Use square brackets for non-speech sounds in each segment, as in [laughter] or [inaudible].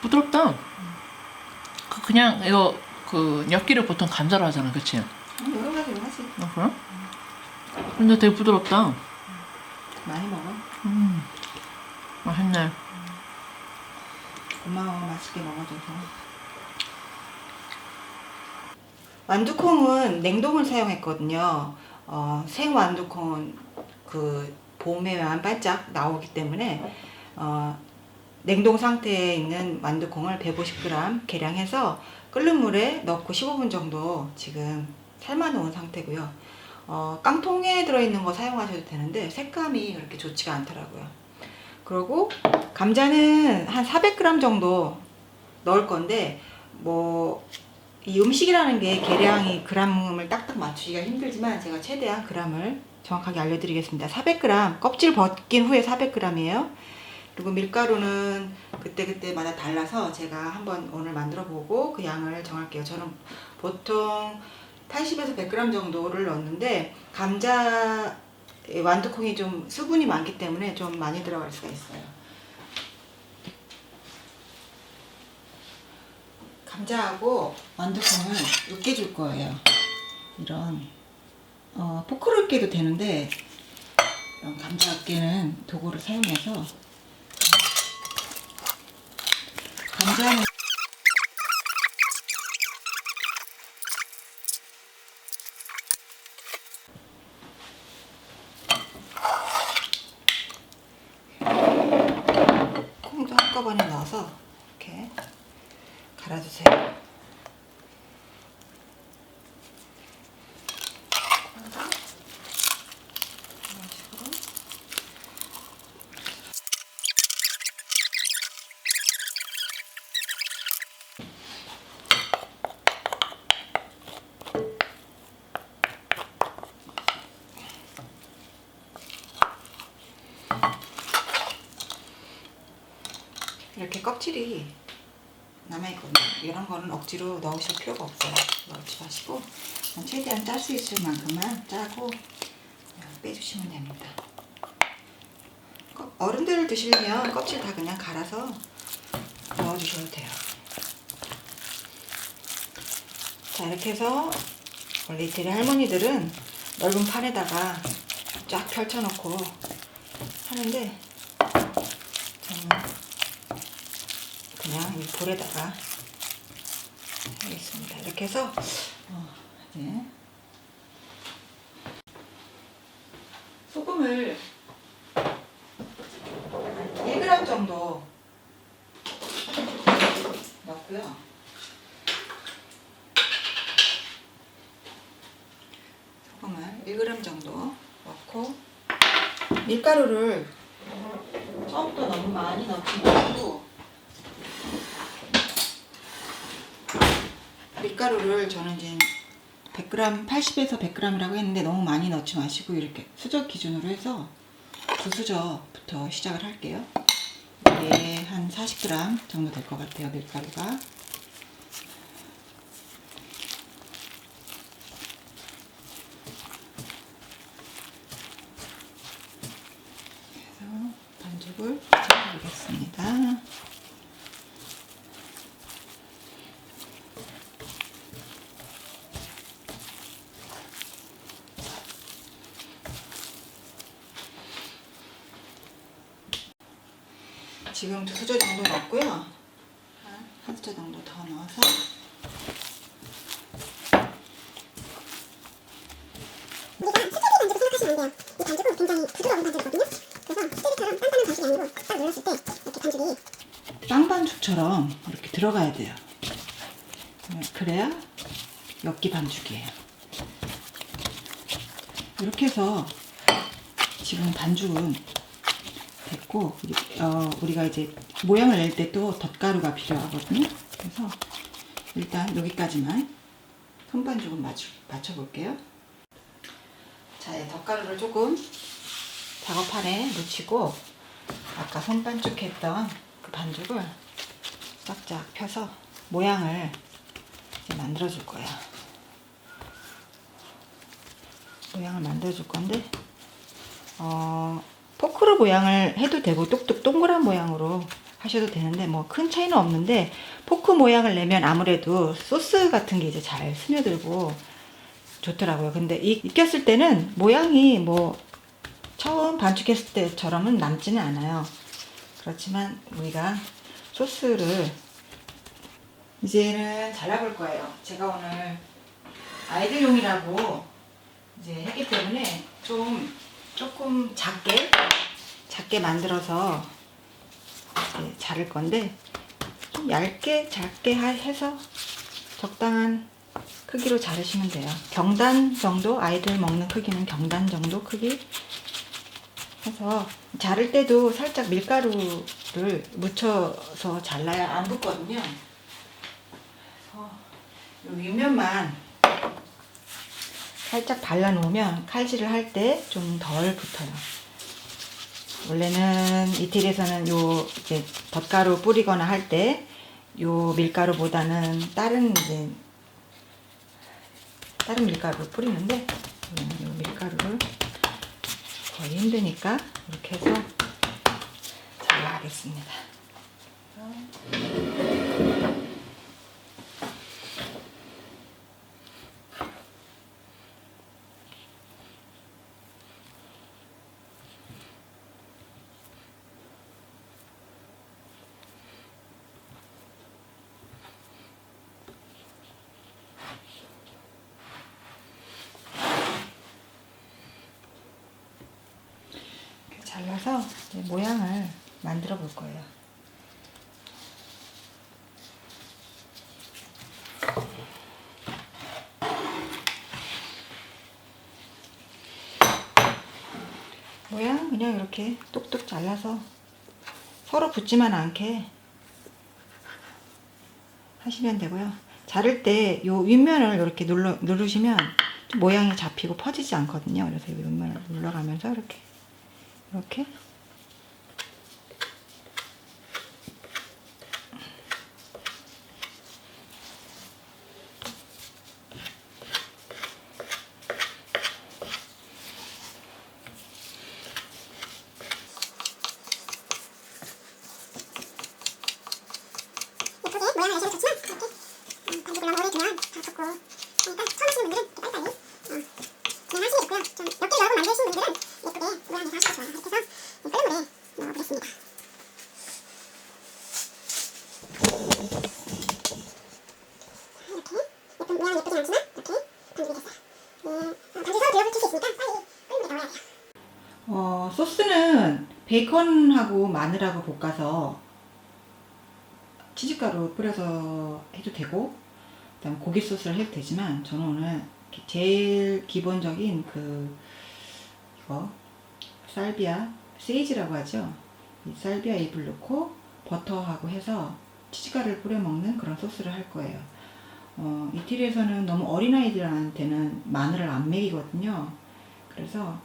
부드럽다. 그 그냥 이거 그 엿기를 보통 감자로 하잖아, 그치? 음, 여러 가지로 하지. 어, 그래? 근데 되게 부드럽다. 많이 먹어. 음, 맛있네. 고마워 맛있게 먹어줘서. 완두콩은 냉동을 사용했거든요. 어, 생 완두콩은 그 봄에만 반짝 나오기 때문에 어, 냉동 상태에 있는 완두콩을 150g 계량해서 끓는 물에 넣고 15분 정도 지금 삶아 놓은 상태고요. 어, 깡통에 들어있는 거 사용하셔도 되는데 색감이 그렇게 좋지가 않더라고요. 그리고 감자는 한 400g 정도 넣을 건데 뭐 이 음식이라는 게 계량이 그램을 딱딱 맞추기가 힘들지만 제가 최대한 그램을 정확하게 알려드리겠습니다. 400g 껍질 벗긴 후에 400g이에요. 그리고 밀가루는 그때그때마다 달라서 제가 한번 오늘 만들어 보고 그 양을 정할게요. 저는 보통 80에서 100g 정도를 넣는데 감자 완두콩이 좀 수분이 많기 때문에 좀 많이 들어갈 수가 있어요. 감자하고 완두콩을 으깨 줄 거예요. 이런 어, 포크로 으깨도 되는데 감자 으깨는 도구를 사용해서 감자는 콩도 한꺼번에 넣어서 이렇게 갈아주세요. 이런 식으로. 이렇게 껍질이 남아있거든요. 이런 거는 억지로 넣으실 필요가 없어요. 넣지 마시고 최대한 짤 수 있을 만큼만 짜고 빼주시면 됩니다. 거- 어른들 드시려면 껍질 다 그냥 갈아서 넣어주셔도 돼요. 자 이렇게 해서 원래 이태리 할머니들은 넓은 판에다가 쫙 펼쳐놓고 하는데 저는 그냥 이 볼에다가 하겠습니다. 이렇게 해서 어, 이제 소금을 한 1g 정도 넣고요. 소금을 1g 정도 넣고 밀가루를 처음부터 너무 많이 넣지 말고 밀가루를 저는 이제 100g, 80에서 100g이라고 했는데 너무 많이 넣지 마시고 이렇게 수저 기준으로 해서 두 수저부터 시작을 할게요. 이게 한 40g 정도 될 것 같아요, 밀가루가. 그래서 반죽을 시작해보겠습니다. 지금 두 수저 정도 넣었고요. 한- 한 수저 정도 더 넣어서 우리가 스테이크 반죽을 생각하시면 안 돼요. 이 반죽은 굉장히 부드러운 반죽이거든요. 그래서 스테이크처럼 단단한 반죽이 아니고 딱 눌렀을 때 이렇게 반죽이 빵반죽처럼 이렇게 들어가야 돼요. 그래야 엽기 반죽이에요. 이렇게 해서 지금 반죽은 우리- 어, 우리가 이제 모양을 낼 때 또 덧가루가 필요하거든요. 그래서 일단 여기까지만 손반죽은 맞춰, 맞춰볼게요. 자, 이 덧가루를 조금 작업판에 묻히고 아까 손반죽 했던 그 반죽을 쫙쫙 펴서 모양을 만들어 줄 거예요. 모양을 만들어 줄 건데, 어, 포크로 모양을 해도 되고, 뚝뚝 동그란 모양으로 하셔도 되는데 뭐 큰 차이는 없는데 포크 모양을 내면 아무래도 소스 같은 게 이제 잘 스며들고 좋더라고요. 근데 이- 익혔을 때는 모양이 뭐 처음 반죽했을 때처럼은 남지는 않아요. 그렇지만 우리가 소스를 이제는 잘라볼 거예요. 제가 오늘 아이들용이라고 이제 했기 때문에 좀 조금 작게 작게 만들어서 자를 건데 좀 얇게 작게 하- 해서 적당한 크기로 자르시면 돼요. 경단 정도 아이들 먹는 크기는 경단 정도 크기 해서 자를 때도 살짝 밀가루를 묻혀서 잘라야 안 붙거든요. 윗면만 살짝 발라놓으면 칼질을 할 때 좀 덜 붙어요. 원래는 이태리에서는 요 이제 덧가루 뿌리거나 할 때 요 밀가루보다는 다른 이제 다른 밀가루를 뿌리는데 요 밀가루를 거의 힘드니까 이렇게 해서 잘라가겠습니다. 잘라서 모양을 만들어 볼 거예요. 모양 그냥 이렇게 똑똑 잘라서 서로 붙지만 않게 하시면 되고요. 자를 때요 윗면을 이렇게 눌러, 누르시면 좀 모양이 잡히고 퍼지지 않거든요. 그래서 이 윗면을 눌러가면서 이렇게 이렇게 모양을 내셔도 좋지만 이렇게 음, 반죽을 너무 오래 두면 다 붙고 그러니까 처음 하시는 분들은 이렇게 빨리빨리 어, 그냥 하시면 좋고요 좀 몇 개 여러 번 만드시는 분들은 예쁘게 모양 내서 하시면 좋아요 이렇게 해서 이 끓는 물에 넣어보겠습니다 이렇게 예쁜 모양이 예쁘진 않지만 이렇게 반죽이 됐어요 음, 반죽이 서로 들어붙을 수 있으니까 빨리 끓는 물에 넣어야 돼요 어, 소스는 베이컨하고 마늘하고 볶아서 치즈가루 뿌려서 해도 되고 그다음 고기 소스를 해도 되지만 저는 오늘 제일 기본적인 그 이거 살비아 세이지라고 하죠. 이 살비아 잎을 넣고 버터하고 해서 치즈가루를 뿌려 먹는 그런 소스를 할 거예요. 어, 이태리에서는 너무 어린아이들한테는 마늘을 안 먹이거든요. 그래서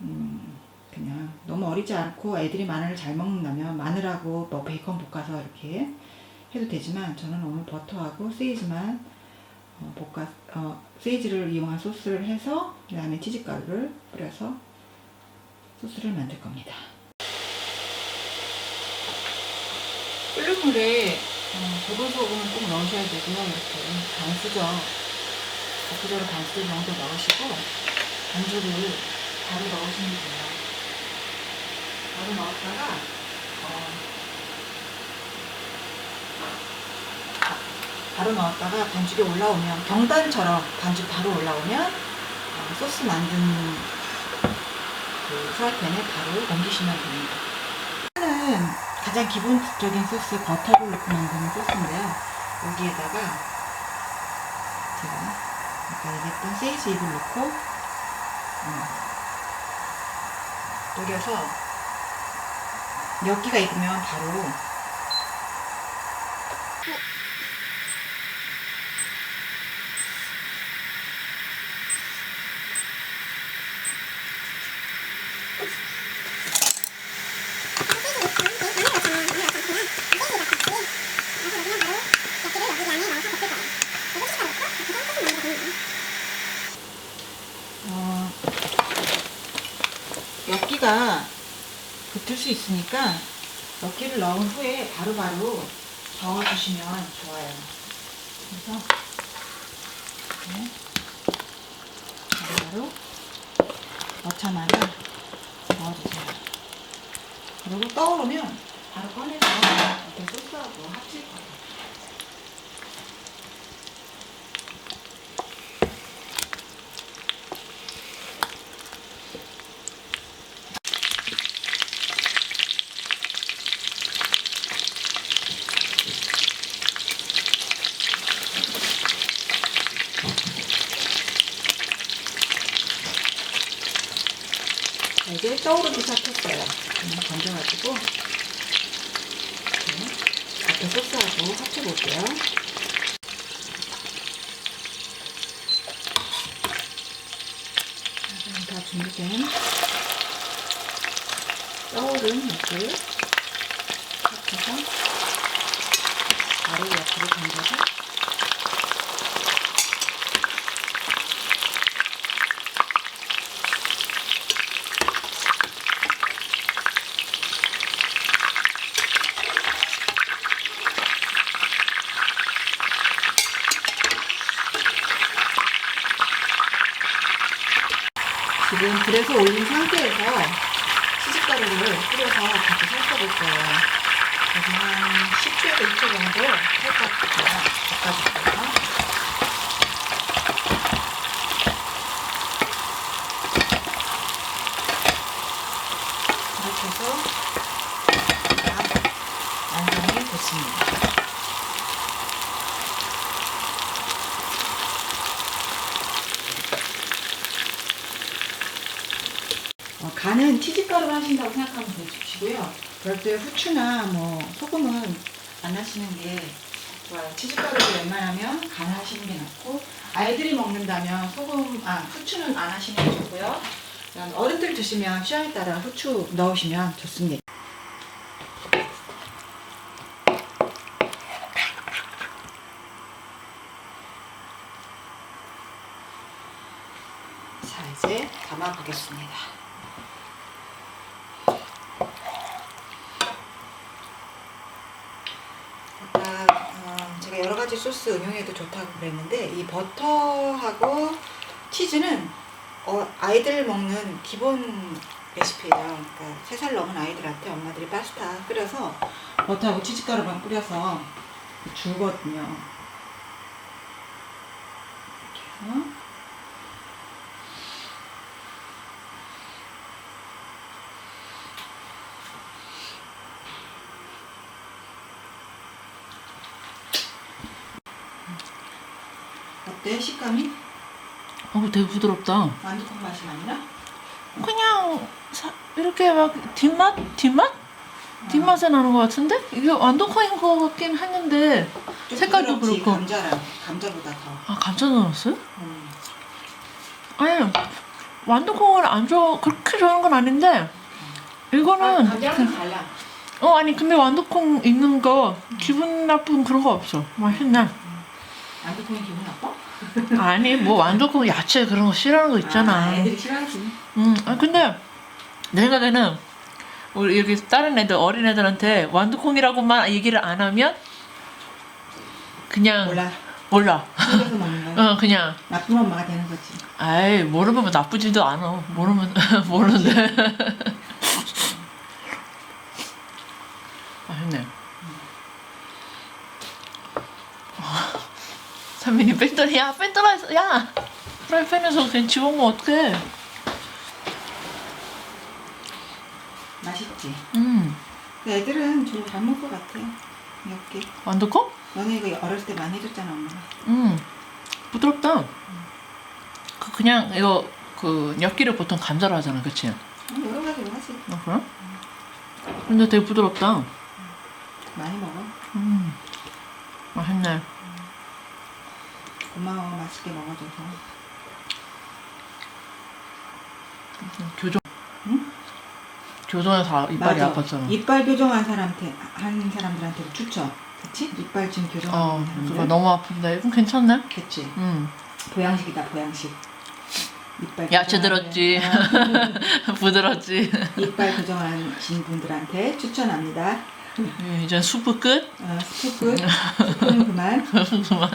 음, 그냥 너무 어리지 않고 애들이 마늘을 잘 먹는다면 마늘하고 뭐 베이컨 볶아서 이렇게 해도 되지만 저는 오늘 버터하고 세이지만 어, 볶아 어, 세이지를 이용한 소스를 해서 그 다음에 치즈가루를 뿌려서 소스를 만들 겁니다. 끓는 물에 어, 보글소금을 꼭 넣으셔야 되고요. 이렇게 간수저 적구적으로 간수저 정도 넣으시고 반죽을 바로 넣으시면 돼요. 바로 넣었다가 어, 바로 넣었다가 반죽이 올라오면 경단처럼 반죽 바로 올라오면 어, 소스 만든 그 프라이팬에 바로 옮기시면 됩니다. 는 가장 기본적인 소스 버터를 넣고 만드는 소스인데요. 여기에다가 제가 아까 얘기했던 세이지 잎을 넣고 어, 녹여서 몇 기가 익으면 바로 어, 엽기가 붙을 수 있으니까 몇 넣은 후에 바로바로 저어주시면 좋아요. 그래서 이렇게 바로바로 넣자마자 넣어주세요. 그리고 떠오르면 바로 꺼내서 이렇게 소스하고 합칠 거예요. 떠오르기 시작했어요. 그냥 건져가지고 이렇게 앞에 소스하고 합쳐볼게요. 다 준비된 떠오른 육을 합쳐서 바로 옆으로 건져서 지금 불에서 올린 상태에서 치즈가루를 뿌려서 같이 섞어볼 거예요. 그래서 한 10초에서 2초 정도 살짝 볶아줄게요. 이렇게 해서 다 완성이 됐습니다. 어, 간은 치즈가루로 하신다고 생각하면 되시고요. 그럴 때 후추나 뭐 소금은 안 하시는 게 좋아요. 치즈가루를 웬만하면 간 하시는 게 낫고 아이들이 먹는다면 소금, 아 후추는 안 하시는 게 좋고요. 어른들 드시면 취향에 따라 후추 넣으시면 좋습니다. 자 이제 담아 보겠습니다. 아까 어, 제가 여러 가지 소스 응용해도 좋다고 그랬는데 이 버터하고 치즈는 어, 아이들 먹는 기본 레시피예요. 그러니까 세 살 넘은 아이들한테 엄마들이 파스타 끓여서 버터하고 치즈가루만 뿌려서 주거든요. 이렇게 해서 어때 식감이? 어, 되게 부드럽다. 완두콩 맛이 나? 그냥 사- 이렇게 막 뒷맛? 뒷맛? 뒷맛에 나는 것 같은데? 이게 완두콩인 것 같긴 했는데 좀 색깔도 부드럽지, 그렇고. 감자랑 감자보다 더. 아 감자 넣었어요? 음. 아니 완두콩을 안 좋아 그렇게 좋아하는 건 아닌데 이거는 감자랑 좀 달라. 그- 어 아니 근데 완두콩 있는 거 기분 나쁜 그런 거 없어 맛있네 완두콩이 기분 나빠? 아니 뭐 완두콩 야채 그런 거 싫어하는 거 있잖아 아, 애들이 싫어하지. 음, 아 근데 내 생각에는 우리 여기 다른 애들 어린 애들한테 완두콩이라고만 얘기를 안 하면 그냥 몰라. 몰라. 집에서 먹는 거. 어 그냥 나쁜 엄마가 되는 거지. 아이 모르면 나쁘지도 않아. 모르면 [laughs] 모르는데. 맛있네. 선민이 뺀더니 야 뺀더라 야 프라이팬에서 그냥 집어먹으면 어떡해. 맛있지. 음 그 애들은 좀 잘 먹을 것 같아. 이렇게. 완두콩? 너네 이거 어렸을 때 많이 해줬잖아 엄마가. 음 부드럽다. 그 그냥 이거 그 엿기를 보통 감자로 하잖아, 그치? 어, 여러 가지로 하지. 어 그래? 근데 되게 부드럽다. 많이 먹어. 음 맛있네. 맛있게 먹어줘서. 교정. 응? 교정해서 이빨이 맞아. 아팠잖아. 이빨 교정한 사람한테 한 사람들한테 추천. 그치? 이빨 지금 교정하는 어, 사람들. 너무 아픈데 이건 괜찮네. 그치. 음, 보양식이다 보양식. 이빨 야채 들었지. 어, 부드럽지. 이빨 고정하신 분들한테 추천합니다. 예, 이제 수프 끝. 어, 스프 끝. 스프는 그만. [laughs] 그만.